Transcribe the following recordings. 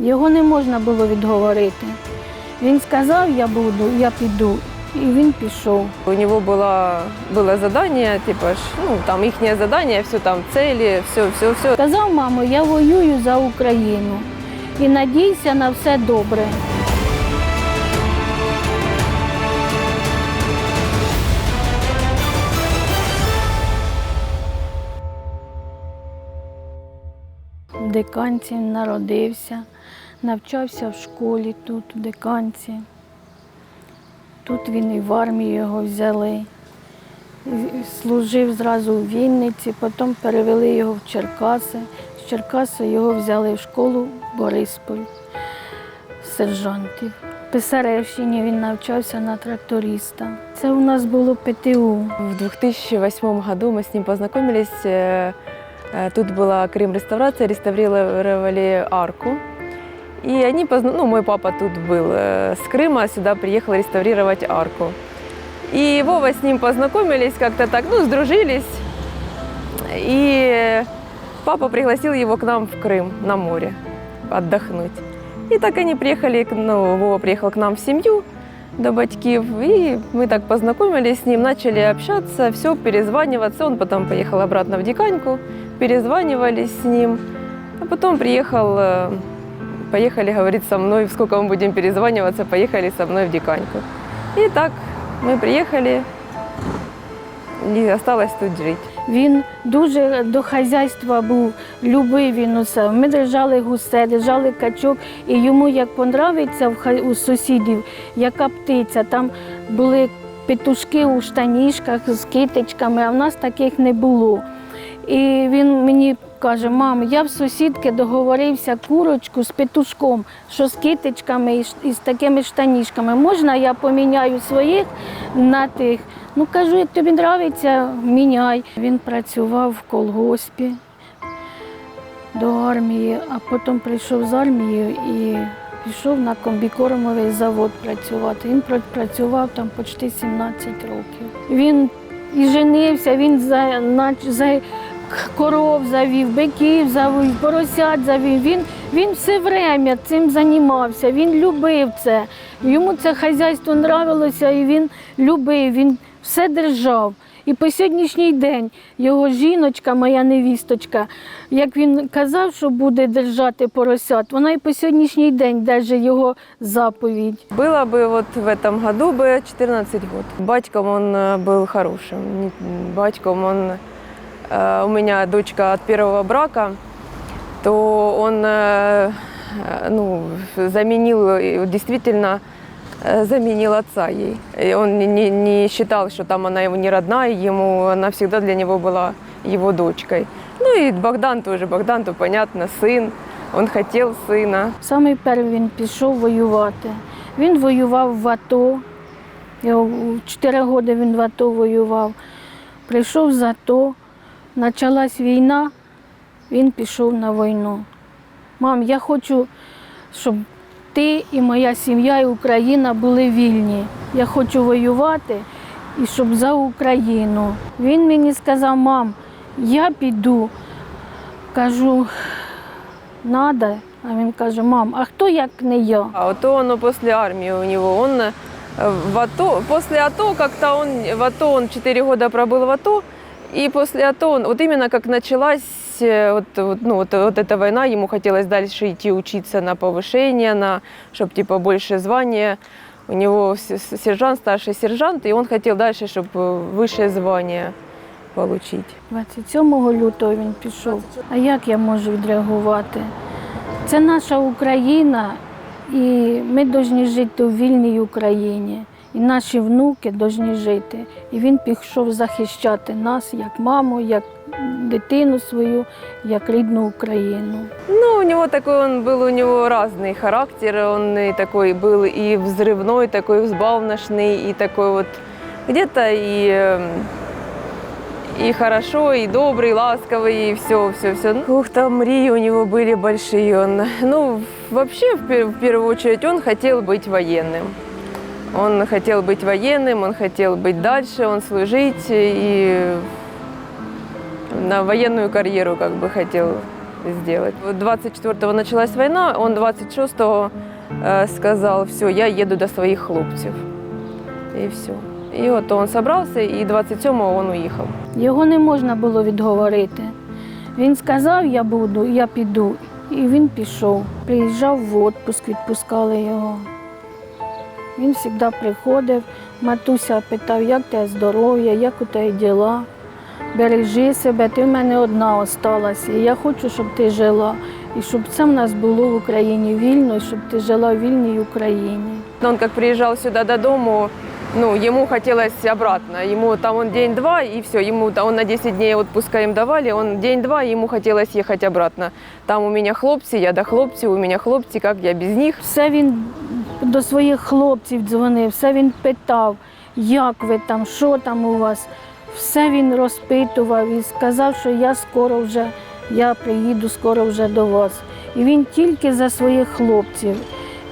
Його не можна було відговорити. Він сказав, я буду, я піду, і він пішов. У него было, было задание, типа, ж, ну, там их задание, все там цели, все, все, все. Сказав, мамо, я воюю за Україну і надійся на все добре. В Диканці народився, навчався в школі тут, в Диканці. Тут він і в армію його взяли. Служив зразу у Вінниці, потім перевели його в Черкаси. З Черкаси його взяли в школу в Борисполь сержантів. В Писаревщині він навчався на тракториста. Це у нас було ПТУ. В 2008 году мы с ним познакомились. Э, э, Тут была Крым-реставрация, реставрировали арку. И они, позна- ну, мой папа тут был э, с Крыма, сюда приехал реставрировать арку. И Вова с ним познакомились как-то так, ну, сдружились. И папа пригласил его к нам в Крым на море отдохнуть. И так они приехали, ну, Вова приехал к нам в семью до батьків, и мы так познакомились с ним, начали общаться, все, перезваниваться. Он потом поехал обратно в Диканьку, перезванивались с ним. А потом приехал, э, поехали, говорит, со мной, сколько мы будем перезваниваться, поехали со мной в Диканьку. И так мы приехали, и осталось тут жить. Він дуже до хазяйства був, любив він усе. Ми держали гусе, держали качок, і йому як понравиться у сусідів, яка птиця. Там були петушки у штанішках з китичками, а в нас таких не було. І він мені каже: мам, я в сусідки договорився курочку з петушком, що з китичками і, з такими штанішками. Можна я поміняю своїх на тих? Ну кажу, як тобі подобається, міняй. Він працював в колгоспі до армії, а потім прийшов з армії і пішов на комбікормовий завод працювати. Він працював там почти 17 років. Він і женився, він за, за коров завів, биків завів, поросят завів. Він, він все время цим займався, він любив це. Йому це хазяйство нравилося і він любив, він все держав. І по сьогоднішній день його жіночка, моя невісточка, як він казав, що буде держати поросят, вона і по сьогоднішній день держить його заповідь. Было бы вот в этом году бы 14 год. Батьком он э, был хорошим. Не- Батьком он... э, У меня дочка от первого брака, то он э, э, ну, заменил, э, действительно э, заменил отца ей. И он не- не, не считал, что там она ему не родная, ему она всегда для него была его дочкой. Ну и Богдан тоже, Богдан, то понятно, сын, он хотел сына. Саме перший він пішов воювати. Він воював в АТО. Його в Чотири роки він в АТО воював. Прийшов з АТО, почалась війна, він пішов на війну. Мам, я хочу, щоб ти і моя сім'я, і Україна були вільні. Я хочу воювати і щоб за Україну. Він мені сказав, мам, я піду. Кажу, надо. А він каже, мам, а хто як не я? А вот он после армии у него, он э, в АТО, после АТО как-то он, в АТО он 4 года пробыл в АТО, и после АТО, он, вот именно как началась э, вот, вот, ну, вот, вот эта война, ему хотелось дальше идти учиться на повышение, на, чтобы типа больше звания. У него с- с- сержант, старший сержант, и он хотел дальше, чтобы высшее звание получить. 27 лютого він пішов. А як я можу відреагувати? Це наша Україна, і ми повинні жити у вільній Україні. І наші внуки повинні жити. І він пішов захищати нас як маму, як дитину свою, як рідну Україну. Ну, у него такой, он был у него разный характер, он и такой был и взрывной, такой взбалмошный, и такой вот где-то и, эм, и хорошо, и добрый, ласковый, и все, все, все. Ух, там мрии у него были большие. Он, ну, вообще, в, пер- в первую очередь, он хотел быть военным. Он хотел быть военным, он хотел быть дальше, он служить и на военную карьеру как бы хотел сделать. 24-го началась война, он 26-го э, сказал, все, я еду до своих хлопців. І все. І от він зібрався, і 27-го він уїхав. Його не можна було відговорити. Він сказав, я буду, я піду. І він пішов. Приїжджав в відпуск, відпускали його. Він завжди приходив, матуся питав, як тебе здоров'я, як у тебе діла. Бережи себе, ти в мене одна осталася. І я хочу, щоб ти жила. І щоб це в нас було в Україні вільно, і щоб ти жила в вільній Україні. Он как приезжал сюда до дому, ну, ему хотелось обратно. Ему там он день-два, и все, ему он на 10 дней отпуска им давали, он день-два, ему хотелось ехать обратно. Там у меня хлопцы, я до хлопців, у меня хлопці, как я без них. Все він до своїх хлопців дзвонив, все він питав, як ви там, що там у вас. Все він розпитував і сказав, що я скоро вже, я приїду скоро вже до вас. І він тільки за своїх хлопців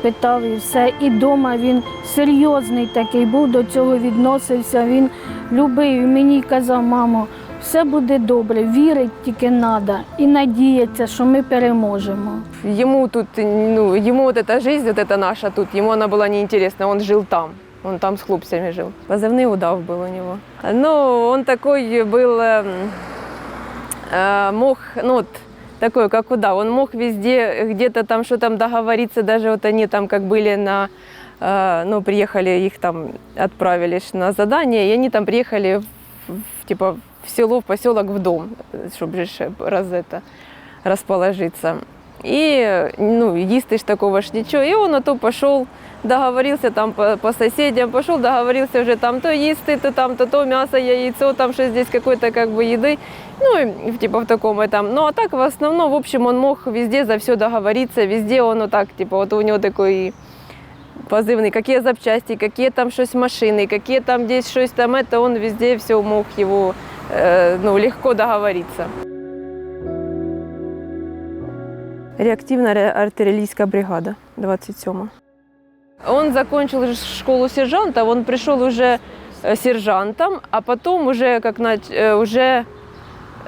питав і все. І вдома він серйозний такий був, до цього відносився. Він любив і мені казав, мамо, все буде добре, вірить тільки треба і надіятися, що ми переможемо. Ему тут, ну, ему вот эта жизнь, вот эта наша тут, ему она была неинтересна, он жил там. Он там с хлопцами жил. Позывный удав был у него. Ну, он такой был, эм, э, мог, ну, вот, такой, как удав. Он мог везде, где-то там, что там договориться, даже вот они там как были на, э, ну, приехали, их там отправили ж на задание, и они там приехали, в, в, типа, в село, в поселок, в дом, чтобы же раз это, расположиться. И, ну, їсти ж такого ж нічого. І он то пішов, договорився там по, по сусідям, пішов, договорився вже там то їсти, то там, то то м'ясо, яйцо, там щось здесь какой-то как бы еды. Ну, и, типа в таком этом. Ну, а так в основном, в общем, он мог везде за все договориться, везде он вот так, типа, вот у него такой позывный, какие запчасти, какие там щось машины, какие там здесь щось там это, он везде все мог его, э, ну, легко договориться. Реактивная ре- артиллерийская бригада, 27 Он закончил ж- школу сержанта, он пришел уже э, сержантом, а потом уже как нач- э, уже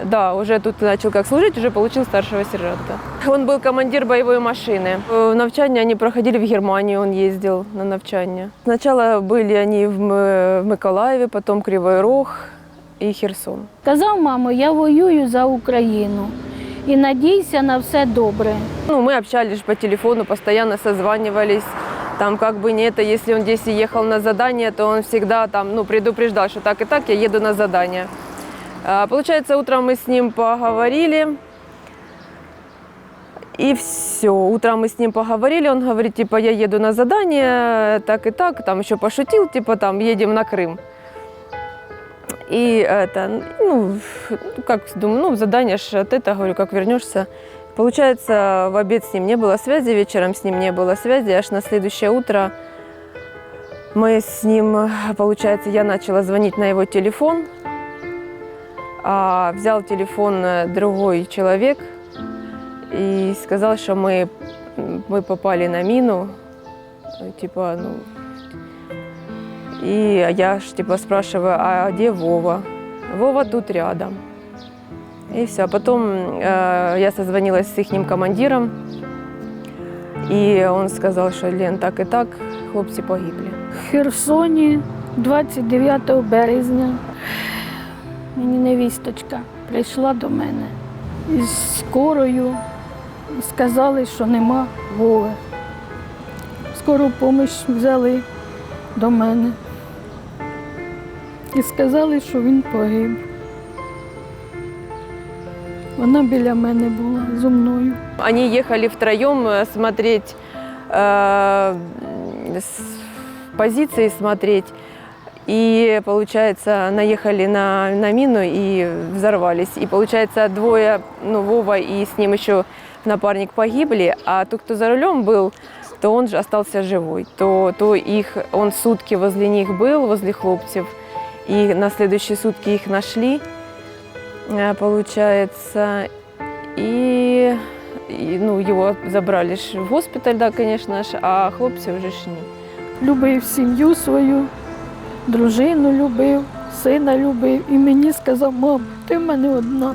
да, уже тут начал как служить, уже получил старшего сержанта. Он был командир боевой машины. Э, Навчание они проходили в Германию, он ездил на навчание. Сначала были они в М- в Миколаеве, потом Кривой Рог и Херсон. Казав, мамо, я воюю за Україну і надійся на все добре. Ну, мы общались по телефону, постоянно созванивались. Там как бы не это, если он здесь и ехал на задание, то он всегда там, ну, предупреждал, что так и так, я еду на задание. А, Получается, утром мы с ним поговорили. И все. Утром мы с ним поговорили, он говорит, типа, я еду на задание, так и так, там еще пошутил, типа, там, едем на Крым. И это, ну, как думаю, ну, задание ж от этого, говорю, как вернешься. Получается, в обед с ним не было связи, вечером с ним не было связи, аж на следующее утро мы с ним, получается, я начала звонить на его телефон, а взял телефон э, другой человек и сказал, что мы, мы попали на мину, типа, ну, и я ж типа спрашиваю, а где Вова? Вова тут рядом. И все. Потом э, я созвонилась с их командиром, и он сказал, что Лен, так и так, хлопці погибли. В Херсоні 29 березня мені невісточка прийшла до мене із скорою і сказали, що нема Вови. Скору допомогу взяли до мене і сказали, що він погиб. Вона біля мене була зо мною. Они ехали втроем э, смотреть, э, с позиции смотреть. И, получается, наехали на, на мину и взорвались. И, получается, двое, ну, Вова и с ним еще напарник погибли, а тот, кто за рулем был, то он же остался живой. То, то их, он сутки возле них был, возле хлопцев, И на следующие сутки их нашли, э, получается, и, и, ну, его забрали в госпиталь, да, конечно ж, а хлопці вже ж ні. любив сім'ю свою, дружину любив, сина любив. І мені сказав, мам, ти в мене одна.